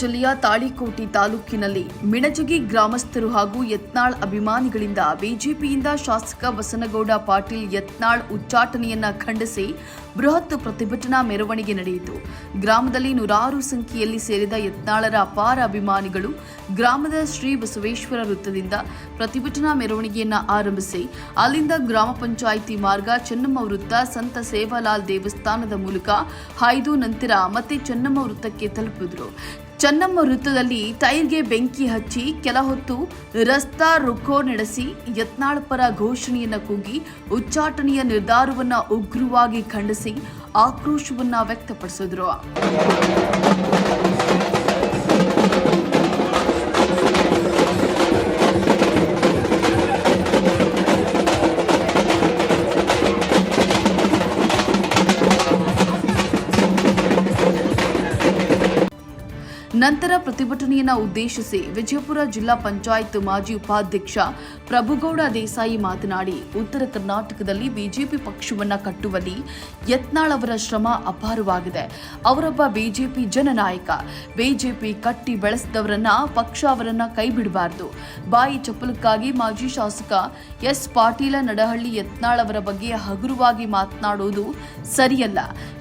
ಜಿಲ್ಲೆಯ ತಾಳಿಕೋಟಿ ತಾಲೂಕಿನಲ್ಲಿ ಮಿಣಜಗಿ ಗ್ರಾಮಸ್ಥರು ಹಾಗೂ ಯತ್ನಾಳ್ ಅಭಿಮಾನಿಗಳಿಂದ ಬಿಜೆಪಿಯಿಂದ ಶಾಸಕ ಬಸನಗೌಡ ಪಾಟೀಲ್ ಯತ್ನಾಳ್ ಉಚ್ಚಾಟನೆಯನ್ನ ಖಂಡಿಸಿ ಬೃಹತ್ ಪ್ರತಿಭಟನಾ ಮೆರವಣಿಗೆ ನಡೆಯಿತು. ಗ್ರಾಮದಲ್ಲಿ ನೂರಾರು ಸಂಖ್ಯೆಯಲ್ಲಿ ಸೇರಿದ ಯತ್ನಾಳರ ಅಪಾರ ಅಭಿಮಾನಿಗಳು ಗ್ರಾಮದ ಶ್ರೀ ಬಸವೇಶ್ವರ ವೃತ್ತದಿಂದ ಪ್ರತಿಭಟನಾ ಮೆರವಣಿಗೆಯನ್ನ ಆರಂಭಿಸಿ, ಅಲ್ಲಿಂದ ಗ್ರಾಮ ಪಂಚಾಯಿತಿ ಮಾರ್ಗ ಚೆನ್ನಮ್ಮ ವೃತ್ತ, ಸಂತ ಸೇವಾಲಾಲ್ ದೇವಸ್ಥಾನದ ಮೂಲಕ ಹಾಯ್ದು ನಂತರ ಮತ್ತೆ ಚೆನ್ನಮ್ಮ ವೃತ್ತಕ್ಕೆ ತಲುಪಿದ್ರು. ಚೆನ್ನಮ್ಮ ವೃತ್ತದಲ್ಲಿ ಟೈರ್ಗೆ ಬೆಂಕಿ ಹಚ್ಚಿ ಕೆಲ ಹೊತ್ತು ರಸ್ತಾ ರುಖೋ ನಡೆಸಿ ಯತ್ನಾಳ್ ಪರ ಘೋಷಣೆಯನ್ನ ಕೂಗಿ ಉಚ್ಚಾಟನೆಯ ನಿರ್ಧಾರವನ್ನ ಉಗ್ರವಾಗಿ ಖಂಡಿಸಿ ಆಕ್ರೋಶವನ್ನ ವ್ಯಕ್ತಪಡಿಸಿದ್ರು. ನಂತರ ಪ್ರತಿಭಟನೆಯನ್ನು ಉದ್ದೇಶಿಸಿ ವಿಜಯಪುರ ಜಿಲ್ಲಾ ಪಂಚಾಯತ್ ಮಾಜಿ ಉಪಾಧ್ಯಕ್ಷ ಪ್ರಭುಗೌಡ ದೇಸಾಯಿ ಮಾತನಾಡಿ, ಉತ್ತರ ಕರ್ನಾಟಕದಲ್ಲಿ ಬಿಜೆಪಿ ಪಕ್ಷವನ್ನ ಕಟ್ಟುವಲ್ಲಿ ಯತ್ನಾಳ್ ಅವರ ಶ್ರಮ ಅಪಾರವಾಗಿದೆ. ಅವರೊಬ್ಬ ಬಿಜೆಪಿ ಜನನಾಯಕ, ಬಿಜೆಪಿ ಕಟ್ಟಿ ಬೆಳೆಸಿದವರನ್ನ ಪಕ್ಷ ಅವರನ್ನ ಕೈ ಬಿಡಬಾರದು ಬಾಯಿ ಚಪ್ಪಲಕ್ಕಾಗಿ ಮಾಜಿ ಶಾಸಕ ಎಸ್ ಪಾಟೀಲ ನಡಹಳ್ಳಿ ಯತ್ನಾಳ್ ಅವರ ಬಗ್ಗೆ ಹಗುರವಾಗಿ ಮಾತನಾಡುವುದು ಸರಿಯಲ್ಲ.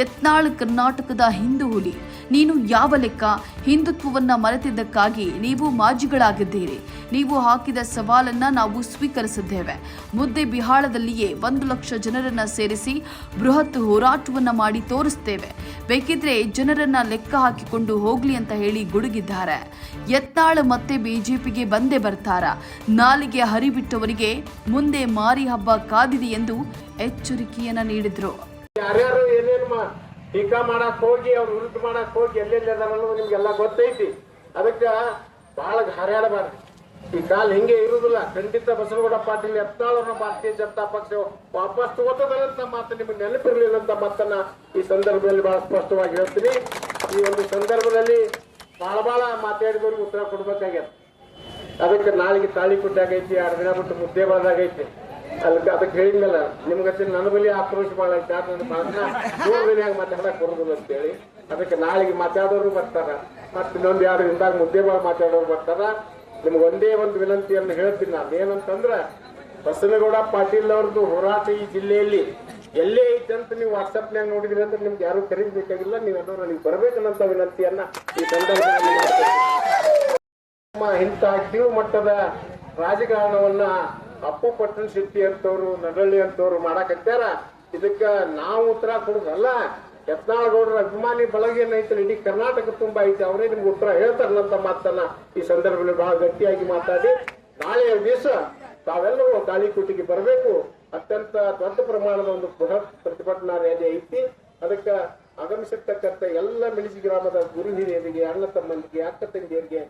ಯತ್ನಾಳ್ ಕರ್ನಾಟಕದ ಹಿಂದೂ ಹುಲಿ, ನೀನು ಯಾವ ಲೆಕ್ಕ? ಹಿಂದುತ್ವವನ್ನ ಮರೆತಿದ್ದಕ್ಕಾಗಿ ನೀವು ಮಾಜಿಗಳಾಗಿದ್ದೀರಿ. ನೀವು ಹಾಕಿದ ಸವಾಲನ್ನ ನಾವು ಸ್ವೀಕರಿಸಿದ್ದೇವೆ. ಮುದ್ದೆ ಬಿಹಾಳದಲ್ಲಿಯೇ ಒಂದು ಲಕ್ಷ ಜನರನ್ನ ಸೇರಿಸಿ ಬೃಹತ್ ಹೋರಾಟವನ್ನ ಮಾಡಿ ತೋರಿಸ್ತೇವೆ. ಬೇಕಿದ್ರೆ ಜನರನ್ನ ಲೆಕ್ಕ ಹಾಕಿಕೊಂಡು ಹೋಗ್ಲಿ ಅಂತ ಹೇಳಿ ಗುಡುಗಿದ್ದಾರೆ. ಎತ್ತಾಳ ಮತ್ತೆ ಬಿಜೆಪಿಗೆ ಬಂದೇ ಬರ್ತಾರ? ನಾಲಿಗೆ ಹರಿಬಿಟ್ಟವರಿಗೆ ಮುಂದೆ ಮಾರಿ ಹಬ್ಬ ಕಾದಿದೆ ಎಂದು ಎಚ್ಚರಿಕೆಯನ್ನ ನೀಡಿದ್ರು. ಟೀಕಾ ಮಾಡಕ್ ಹೋಗಿ, ಅವ್ರ ವಿರುದ್ಧ ಮಾಡಕ್ ಹೋಗಿ, ಎಲ್ಲೆಲ್ಲಿ ನಿಮ್ಗೆಲ್ಲ ಗೊತ್ತೈತಿ. ಅದಕ್ಕೆ ಬಹಳ ಹರ್ಯಾಡಬಾರ್ದು ಈ ಕಾಲ ಹಿಂಗೆ ಇರುವುದಿಲ್ಲ ಖಂಡಿತ ಬಸವಗೌಡ ಪಾಟೀಲ್ ಯತ್ನಾಳವ್ರನ್ನ ಭಾರತೀಯ ಜನತಾ ಪಕ್ಷ ವಾಪಸ್ ತಗೋತದಂತ ಮಾತು ನಿಮಗೆ ನೆನಪಿರ್ಲಿಲ್ಲ ಅಂತ ಮಾತನ್ನ ಈ ಸಂದರ್ಭದಲ್ಲಿ ಬಹಳ ಸ್ಪಷ್ಟವಾಗಿ ಹೇಳ್ತೀನಿ. ಈ ಒಂದು ಸಂದರ್ಭದಲ್ಲಿ ಬಹಳ ಬಹಳ ಮಾತಾಡಿದವ್ರಿಗೆ ಉತ್ತರ ಕೊಡ್ಬೇಕಾಗ್ಯದ. ಅದಕ್ಕೆ ನಾಳೆಗೆ ತಾಳಿ ಕೊಟ್ಟಾಗೈತಿ, ಎರಡು ದಿನ ಬಿಟ್ಟು ಮುದ್ದೆ ಬಳದಾಗೈತಿ. ಅದಕ್ಕೆ ಅದಕ್ಕೆ ಹೇಳಿದ್ಮೇಲೆ ನಿಮ್ಗೆ ನನ್ನ ಬಳಿ ಆಕ್ರೋಶ ಬಹಳ ಐತಿ ನನ್ನ ಮಾತನ್ನ ಮೂರು ದಿನ ಮಾತಾಡಕ್ ಬರುದಿಲ್ಲ ಅಂತೇಳಿ. ಅದಕ್ಕೆ ನಾಳೆಗೆ ಮಾತಾಡೋರು ಬರ್ತಾರ. ಮತ್ತೆ ಇನ್ನೊಂದು ಎರಡು ದಿನದಾಗ ಮುದ್ದೆ ಬಾಳ ಮಾತಾಡೋರು ಬರ್ತಾರ. ನಿಮ್ಗೆ ಒಂದೇ ಒಂದು ವಿನಂತಿಯನ್ನು ಹೇಳ್ತೀನಿ ನಾನು. ಏನಂತಂದ್ರೆ ಬಸನಗೌಡ ಪಾಟೀಲ್ ಅವ್ರದ್ದು ಹೋರಾಟ ಈ ಜಿಲ್ಲೆಯಲ್ಲಿ ಎಲ್ಲೇ ಇದ್ದಂತ ನೀವು ವಾಟ್ಸಪ್ನ್ಯಾಗ ನೋಡಿದ್ರಿ ಅಂದ್ರೆ ನಿಮ್ಗೆ ಯಾರು ಖರೀದಬೇಕಾಗಿಲ್ಲ ನೀವೆಲ್ಲರೂ ನನಗೆ ಬರ್ಬೇಕನ್ನಂತ ವಿನಂತಿಯನ್ನ ಈ ಸಂದರ್ಭದಲ್ಲಿ. ನಮ್ಮ ಇಂಥ ಕೀಳು ಮಟ್ಟದ ರಾಜಕಾರಣವನ್ನ ಅಪ್ಪು ಪಟ್ಟಣ ಶೆಟ್ಟಿ ಅಂತವ್ರು ನಡಳ್ಳಿ ಅಂತವ್ರು ಮಾಡಾಕತ್ತಾರ ಇದಕ್ಕ ನಾವು ಉತ್ತರ ಕೊಡುದಲ್ಲ. ಯತ್ನಾಳಗೌಡರ ಅಭಿಮಾನಿ ಬಳಗ ಏನೈತೆ ಇಡೀ ಕರ್ನಾಟಕ ತುಂಬಾ ಐತೆ. ಅವರೇ ನಿಮ್ಗೆ ಉತ್ತರ ಹೇಳ್ತಾರನ್ನಂತ ಮಾತನ್ನ ಈ ಸಂದರ್ಭದಲ್ಲಿ ಬಹಳ ಗಟ್ಟಿಯಾಗಿ ಮಾತಾಡಿ. ನಾಳೆಯ ದಿವಸ ತಾವೆಲ್ಲರೂ ಗಾಳಿಕೂಟಿಗೆ ಬರಬೇಕು. ಅತ್ಯಂತ ದೊಡ್ಡ ಪ್ರಮಾಣದ ಒಂದು ಬೃಹತ್ ಪ್ರತಿಭಟನಾ ರ್ಯಾಲಿ ಐತಿ. ಅದಕ್ಕೆ ಆಗಮಿಸಿರ್ತಕ್ಕಂಥ ಎಲ್ಲ ಮಿಳಿಸಿ ಗ್ರಾಮದ ಗುರು ಹಿರಿಯರಿಗೆ, ಅಣ್ಣ ತಮ್ಮಂದಿಗೆ ಅಕ್ಕ ತಂಗಿಯರಿಗೆ,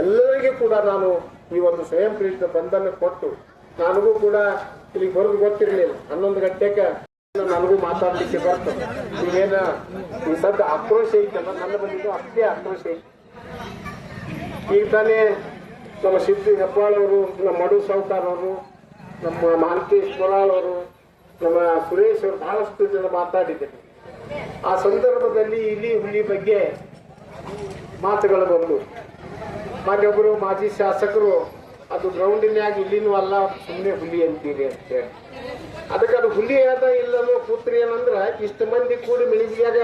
ಎಲ್ಲರಿಗೂ ಕೂಡ ನಾನು ಈ ಒಂದು ಸ್ವಯಂ ಪ್ರೇರಿತ ಬಂಧನ ಕೊಟ್ಟು, ನನಗೂ ಕೂಡ ಇಲ್ಲಿ ಬರೋದು ಗೊತ್ತಿರಲಿಲ್ಲ. ಹನ್ನೊಂದು ಗಂಟೆಗೆ ನನಗೂ ಮಾತಾಡ್ಲಿಕ್ಕೆ ಬರ್ತದೆ. ನೀವೇನ ಈ ಸದ್ದ ಆಕ್ರೋಶ ಐತಲ್ಲ, ನನ್ನ ಬಂದಿದ್ದು ಅಷ್ಟೇ ಆಕ್ರೋಶ ಐತಿ. ಈಗ ತಾನೇ ನಮ್ಮ ಸಿದ್ದು ಹೆಬ್ಬಾಳವರು ನಮ್ಮ ಮಡು ಅವರು, ನಮ್ಮ ಮಾಲಕೇಶ್ ಅವರು, ನಮ್ಮ ಸುರೇಶ್ ಅವರು ಬಹಳಷ್ಟು ಜನ ಮಾತಾಡಿದ್ದಾರೆ. ಆ ಸಂದರ್ಭದಲ್ಲಿ ಇಲಿ ಹುಲಿ ಬಗ್ಗೆ ಮಾತುಗಳು ಬಂದು ಮಾಜಿ ಶಾಸಕರು ಅದು ಗ್ರೌಂಡಿನ್ಯಾಗ ಇಲ್ಲಿನೂ ಅಲ್ಲ ಸುಮ್ಮನೆ ಹುಲಿ ಅಂತೀರಿ ಅಂತ ಹೇಳಿ. ಅದಕ್ಕೆ ಅದು ಹುಲಿ ಅದ ಇಲ್ಲನೋ ಕೂತ್ರಿ ಏನಂದ್ರ, ಇಷ್ಟು ಮಂದಿ ಕೂಡಿ ಮಿಳಿಜಿಯಾಗ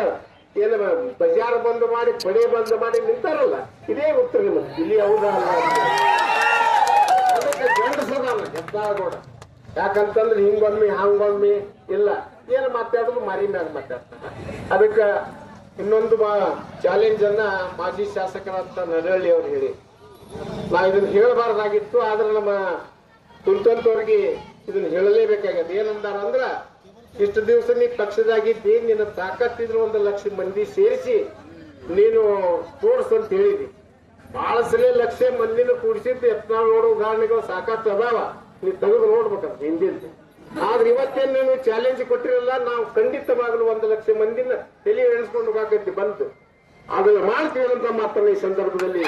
ಏನು ಬಜಾರ್ ಬಂದ್ ಮಾಡಿ, ಪಡೆ ಬಂದ್ ಮಾಡಿ ನಿಂತಾರಲ್ಲ, ಇದೇ ಉತ್ತರ ನಿಮ್ಮದು ಇಲ್ಲಿ ಹೌದಾ ಅಲ್ಲ ಅದಕ್ಕೆ ಗಂಡಸದಲ್ಲ ಹೆದ್ದಾಳಗೌಡ ಯಾಕಂತಂದ್ರೆ ಹಿಂಗೊಮ್ಮೆ, ಹಂಗೊಮ್ಮೆ ಇಲ್ಲ. ಏನು ಮಾತಾಡಿದ್ರು ಮಾರಿ ಮ್ಯಾಗ ಮಾತಾಡ್ತಾರ ಅದಕ್ಕೆ ಇನ್ನೊಂದು ಚಾಲೆಂಜ್ ಅನ್ನ ಮಾಜಿ ಶಾಸಕರಾದ ನರಹಳ್ಳಿ ಅವ್ರು ಹೇಳಿ ನಾ ಇದನ್ನು ಹೇಳಬಾರ್ದಾಗಿತ್ತು, ಆದ್ರೆ ನಮ್ಮ ತುಂತಂತವ್ರಿಗೆ ಇದನ್ನ ಹೇಳಲೇಬೇಕಾಗ್ಯದ ಏನಂದಾರ ಅಂದ್ರ, ಇಷ್ಟು ದಿವಸ ನೀ ಪಕ್ಷದಾಗಿದ್ದಿ, ನಿನ್ನ ತಾಕತ್ತಿದ್ರು ಒಂದು ಲಕ್ಷ ಮಂದಿ ಸೇರಿಸಿ ನೀನು ತೋರ್ಸು ಅಂತ ಹೇಳಿದಿ ಬಹಳ ಸಲ ಲಕ್ಷ ಮಂದಿನ ಕೂಡಿಸಿದ್ದು ಎತ್ನಾ ನೋಡೋ, ಉದಾಹರಣೆಗಳು ಸಾಕಷ್ಟು ಅದಾವ. ನೀ ತೆಗೆದು ನೋಡ್ಬೇಕಂತ ಹಿಂದಿನ ಆದ್ರೆ ಇವತ್ತೇನು ನೀನು ಚಾಲೆಂಜ್ ಕೊಟ್ಟಿರಲ್ಲ, ನಾವು ಖಂಡಿತವಾಗಲೂ ಒಂದು ಲಕ್ಷ ಮಂದಿನ ತಲೆ ಎಣಿಸ್ಕೊಂಡು ಹೋಗೈತಿ ಬಂತು. ಅದನ್ನ ಮಾಡ್ತೀವಿ ಅಂತ ಮಾತ್ರ ಈ ಸಂದರ್ಭದಲ್ಲಿ.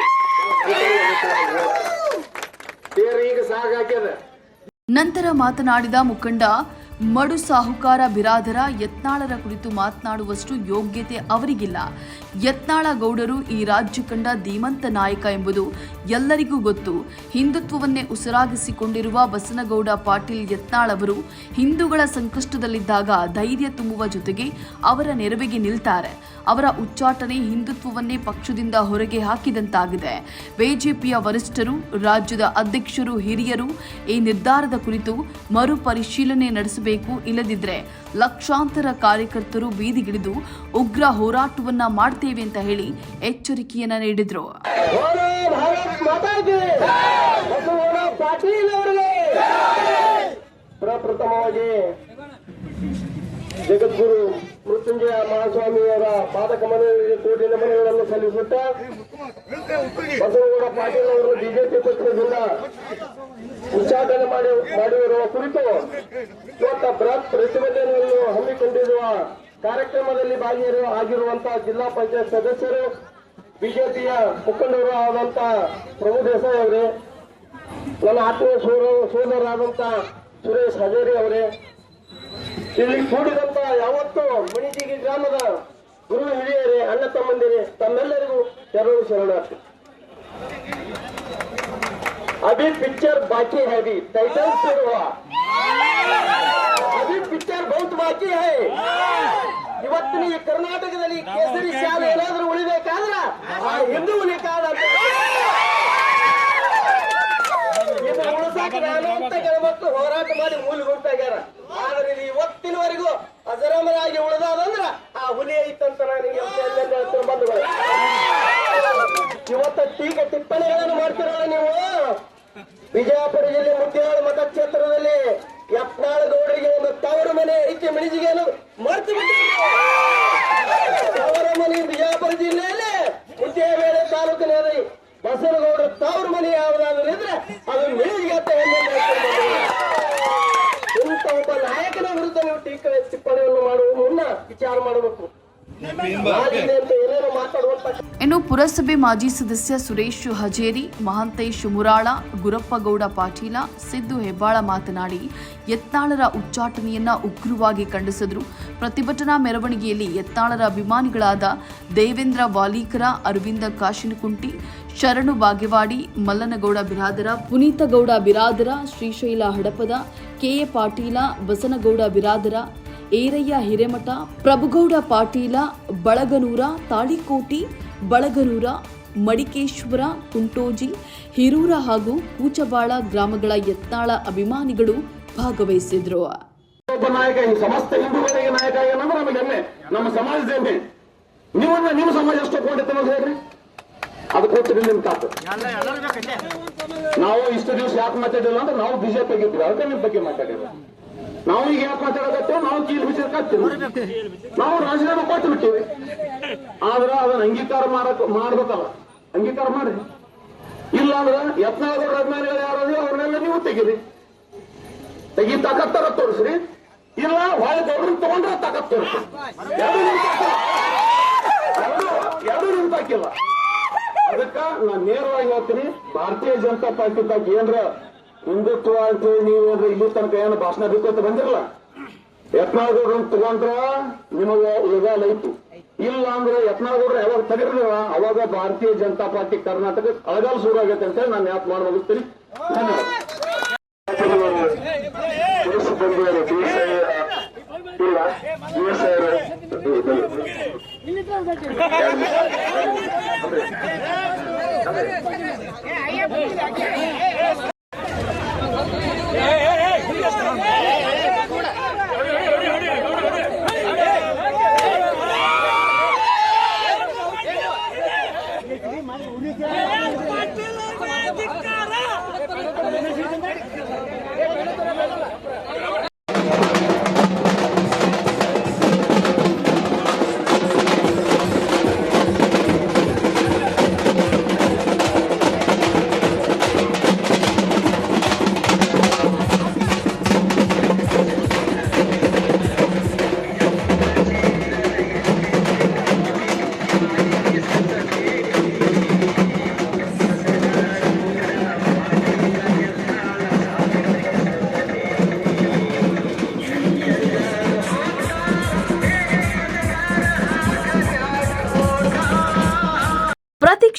ನಂತರ ಮಾತನಾಡಿದ ಮುಖಂಡ, ಮಡು ಸಾಹುಕಾರ ಬಿರಾದರ ಯತ್ನಾಳರ ಕುರಿತು ಮಾತನಾಡುವಷ್ಟು ಯೋಗ್ಯತೆ ಅವರಿಗಿಲ್ಲ. ಯತ್ನಾಳ ಗೌಡರು ಈ ರಾಜ್ಯ ಕಂಡ ಧೀಮಂತ ನಾಯಕ ಎಂಬುದು ಎಲ್ಲರಿಗೂ ಗೊತ್ತು. ಹಿಂದುತ್ವವನ್ನೇ ಉಸಿರಾಗಿಸಿಕೊಂಡಿರುವ ಬಸನಗೌಡ ಪಾಟೀಲ್ ಯತ್ನಾಳ್ ಅವರು ಹಿಂದೂಗಳ ಸಂಕಷ್ಟದಲ್ಲಿದ್ದಾಗ ಧೈರ್ಯ ತುಂಬುವ ಜೊತೆಗೆ ಅವರ ನೆರವಿಗೆ ನಿಲ್ತಾರೆ. ಅವರ ಉಚ್ಚಾಟನೆ ಹಿಂದುತ್ವವನ್ನೇ ಪಕ್ಷದಿಂದ ಹೊರಗೆ ಹಾಕಿದಂತಾಗಿದೆ. ಬಿಜೆಪಿಯ ವರಿಷ್ಠರು, ರಾಜ್ಯದ ಅಧ್ಯಕ್ಷರು, ಹಿರಿಯರು ಈ ನಿರ್ಧಾರದ ಕುರಿತು ಮರುಪರಿಶೀಲನೆ ನಡೆಸಬೇಕು. ಇಲ್ಲದಿದ್ದರೆ ಲಕ್ಷಾಂತರ ಕಾರ್ಯಕರ್ತರು ಬೀದಿಗಿಳಿದು ಉಗ್ರ ಹೋರಾಟವನ್ನ ಮಾಡ್ತೇವೆ ಅಂತ ಹೇಳಿ ಎಚ್ಚರಿಕೆಯನ್ನ ನೀಡಿದ್ರು. ಪ್ರಪ್ರಥಮವಾಗಿ ಜಗದ್ಗುರು ಮೃತ್ಯುಂಜಯ ಮಹಾಸ್ವಾಮಿಯವರ ಪಾದಕಮಲಗಳಿಗೆ ಕೋಟಿ ನಮನಗಳನ್ನು ಸಲ್ಲಿಸುತ್ತಾ ಬಸವಗೌಡ ಪಾಟೀಲ್ ಅವರು ಬಿಜೆಪಿ ಪಕ್ಷದಿಂದ ಉಚ್ಚಾಟನೆ ಮಾಡಿ ಮಾಡಿರುವ ಕುರಿತು ಇವತ್ತ ಬೃಹತ್ ಪ್ರತಿಭಟನೆಯನ್ನು ಹಮ್ಮಿಕೊಂಡಿರುವ ಕಾರ್ಯಕ್ರಮದಲ್ಲಿ ಭಾಗಿಯರು ಆಗಿರುವಂತಹ ಜಿಲ್ಲಾ ಪಂಚಾಯತ್ ಸದಸ್ಯರು, ಬಿಜೆಪಿಯ ಮುಖಂಡರು ಆದಂತ ಪ್ರಭು ದೇಸಾಯಿ ಅವರೇ, ನನ್ನ ಆತ್ಮೀಯ ಸೋದರಾದಂತಹ ಸುರೇಶ್ ಹಜೇರಿ ಅವರೇ ಇಲ್ಲಿ ಕೂಡಿದಂತ ಯಾವತ್ತೂ ಮಣಿಜಿಗಿ ಗ್ರಾಮದ ಗುರು ಹಿರಿಯರೇ, ಅಣ್ಣ ತಮ್ಮಂದಿರೇ, ತಮ್ಮೆಲ್ಲರಿಗೂ ಶರಣು ಶರಣಾರ್ಥಿ. ಅಭಿ ಪಿಕ್ಚರ್ ಬಾಕಿ ಹ್ಯಾವಿ ಟೈಟಲ್ ಸುಡುವ ಅಭಿ ಪಿಕ್ಚರ್ ಬಹುತ್ ಬಾಕಿ ಹೇ. ಇವತ್ತಿನ ಈ ಕರ್ನಾಟಕದಲ್ಲಿ ಕೇಸರಿ ಶಾಲೆ ಏನಾದರೂ ಉಳಿಬೇಕಾದ್ರ ಆ ಹಿಂದೂ ಉಳಿಕಾದ ಕಾಲ ಉಳಿಸಾಕ ನಾನು ಅಂತ ಹೋರಾಟ ಮಾಡಿ ಮೂಲ ಹೋಗ್ತಾ ಆದ್ರೆ ಇದು ಇವತ್ತಿನವರೆಗೂ ಅಜರಾಮರಾಗಿ ಉಳಿದಾದಂದ್ರ ಆ ಹುಲಿ ಐತಂತ ನನಗೆ ಬಂಧುಗಳು. ಇವತ್ತ ಟೀಕೆ ಟಿಪ್ಪಣಿಗಳನ್ನು ಮಾಡ್ತಿರಲ್ಲ ನೀವು? ವಿಜಯಪುರ ಜಿಲ್ಲೆ ಮುದ್ದೇನಾಳು ಮತಕ್ಷೇತ್ರದಲ್ಲಿ ಯತ್ನಾಳ ಗೌಡರಿಗೆ ಒಂದು ತವರು ಮನೆ ಐತಿ ಮಣಿಜಿಗೆ ಅನ್ನೋದು ಮರ್ತು ತವರ ಮನೆ ವಿಜಯಪುರ ಜಿಲ್ಲೆಯಲ್ಲಿ ಮುದ್ದೇಬೇಳೆ ತಾಲೂಕಿನಲ್ಲಿ ಬಸವಗೌಡ ತವರು ಮನೆ ಯಾವುದಾದ್ರೂ ಇದ್ರೆ ಅದು ಮಣಿಜಿಗೆ ಅಂತ ಹೆಮ್ಮೆ ಇಂಥ ಒಬ್ಬ ನಾಯಕನ ವಿರುದ್ಧ ನೀವು ಟೀಕೆ ಟಿಪ್ಪಣಿಯನ್ನು ಮಾಡುವ ಮುನ್ನ ವಿಚಾರ ಮಾಡಬೇಕು. ಇನ್ನು ಪುರಸಭೆ ಮಾಜಿ ಸದಸ್ಯ ಸುರೇಶ್ ಹಜೇರಿ, ಮಹಾಂತೇಶ್ ಮುರಾಳ ಗುರಪ್ಪಗೌಡ ಪಾಟೀಲ, ಸಿದ್ದು ಹೆಬ್ಬಾಳ ಮಾತನಾಡಿ ಯತ್ನಾಳರ ಉಚ್ಚಾಟನೆಯನ್ನ ಉಗ್ರವಾಗಿ ಖಂಡಿಸಿದ್ರು. ಪ್ರತಿಭಟನಾ ಮೆರವಣಿಗೆಯಲ್ಲಿ ಯತ್ನಾಳರ ಅಭಿಮಾನಿಗಳಾದ ದೇವೇಂದ್ರ ವಾಲೀಕರ, ಅರವಿಂದ ಕಾಶಿನಕುಂಟಿ, ಶರಣು ಬಾಗೇವಾಡಿ, ಮಲ್ಲನಗೌಡ ಬಿರಾದರ, ಪುನೀತಗೌಡ ಬಿರಾದರ, ಶ್ರೀಶೈಲ ಹಡಪದ ಕೆಎ ಪಾಟೀಲ, ಬಸನಗೌಡ ಬಿರಾದರ ಏರಯ್ಯ ಹಿರೇಮಠ, ಪ್ರಭುಗೌಡ ಪಾಟೀಲ, ಬಳಗನೂರ ತಾಳಿಕೋಟಿ, ಬಳಗನೂರ ಮಡಿಕೇಶ್ವರ, ಕುಂಟೋಜಿ, ಹಿರೂರ ಹಾಗೂ ಕೂಚಬಾಳ ಗ್ರಾಮಗಳ ಯತ್ನಾಳ ಅಭಿಮಾನಿಗಳು ಭಾಗವಹಿಸಿದ್ರು. ನಾಯಕ ಈ ಸಮಸ್ತ ಹಿಂದೂಗಳಿಗೆ ನಾಯಕ ಏನಂದ್ರೆ ನಮಗೆ ಹೆಮ್ಮೆ. ನಮ್ಮ ಸಮಾಜದ ಹೆಮ್ಮೆ. ನೀವನ್ನ ನಿಮ್ಮ ಸಮಾಜ ಎಷ್ಟು ಕೊಂಡಿತ್ತು ಅನ್ನೋದು ಹೇಳ್ರಿ. ಅದು ಕೊಟ್ಟಿರಿ ನಿಮ್ ತಾತ ನಾವು ಇಷ್ಟು ದಿವಸ ಯಾಕೆ ಮಾತಾಡಿಲ್ಲ ಅಂದ್ರೆ ನಾವು ಬಿಜೆಪಿ ಆಗಿದ್ವಿ ಅದಕ್ಕೆ ನಿಮ್ ಬಗ್ಗೆ ಮಾತಾಡಿಲ್ಲ ನಾವು ಈಗ ಯಾಕೆ ಮಾತಾಡಕತ್ತೇವೆ ನಾವು ಕೀಲ್ ಬಿಸಿರ್ಕತ್ತೀವಿ ನಾವು ರಾಜೀನಾಮೆ ಕೊಟ್ಟು ಬಿಟ್ಟಿವಿ ಆದ್ರ ಅದನ್ನ ಅಂಗೀಕಾರ ಮಾಡಕ್ ಮಾಡ್ಬೇಕಲ್ಲ. ಅಂಗೀಕಾರ ಮಾಡ್ರಿ ಇಲ್ಲ ಅಂದ್ರೆ ಯತ್ನಾಳಗೌಡ ಅಭಿಮಾನಿಗಳು ಯಾರು ಅವ್ರನ್ನೆಲ್ಲ ನೀವು ತೆಗೀರಿ. ತೆಗಿ ತಾಕತ್ತಾರ ತೋರಿಸ್ರಿ. ಇಲ್ಲ ಹೊಳೆ ಗೌಡ್ರನ್ನ ತಗೊಂಡ್ರೆ ತಾಕತ್ ತೋರಿಸ್ರಿ. ಎರಡು ನಿಮ್ ತಾಕಿಲ್ಲ. ಅದಕ್ಕ ನಾನು ನೇರವಾಗಿ ಹೇಳ್ತೀನಿ, ಭಾರತೀಯ ಜನತಾ ಪಾರ್ಟಿದಾಗ ಏನ್ರ ಹಿಂದುತ್ವ ಅಂತೇಳಿ ನೀವು ಇಲ್ಲಿ ತನಕ ಏನು ಭಾಷಣ ಬಿಕ್ಕೋತ ಬಂದಿರಲ್ಲ? ಯತ್ನಾಳಗೌಡ್ರನ್ನ ತಗೊಂಡ್ರ ನಿಮಗ ಈಗ ಲೈತು ಇಲ್ಲ ಅಂದ್ರೆ ಯಾವಾಗ ತಗಿರ್ಲಿಲ್ಲ ಅವಾಗ ಭಾರತೀಯ ಜನತಾ ಪಾರ್ಟಿ ಕರ್ನಾಟಕ ಅಳಗಾಲ ಶುರು ಆಗೈತೆ ಅಂತ ನಾನು ಯಾಕೆ ಮಾಡಬಹುದು ಧನ್ಯವಾದ.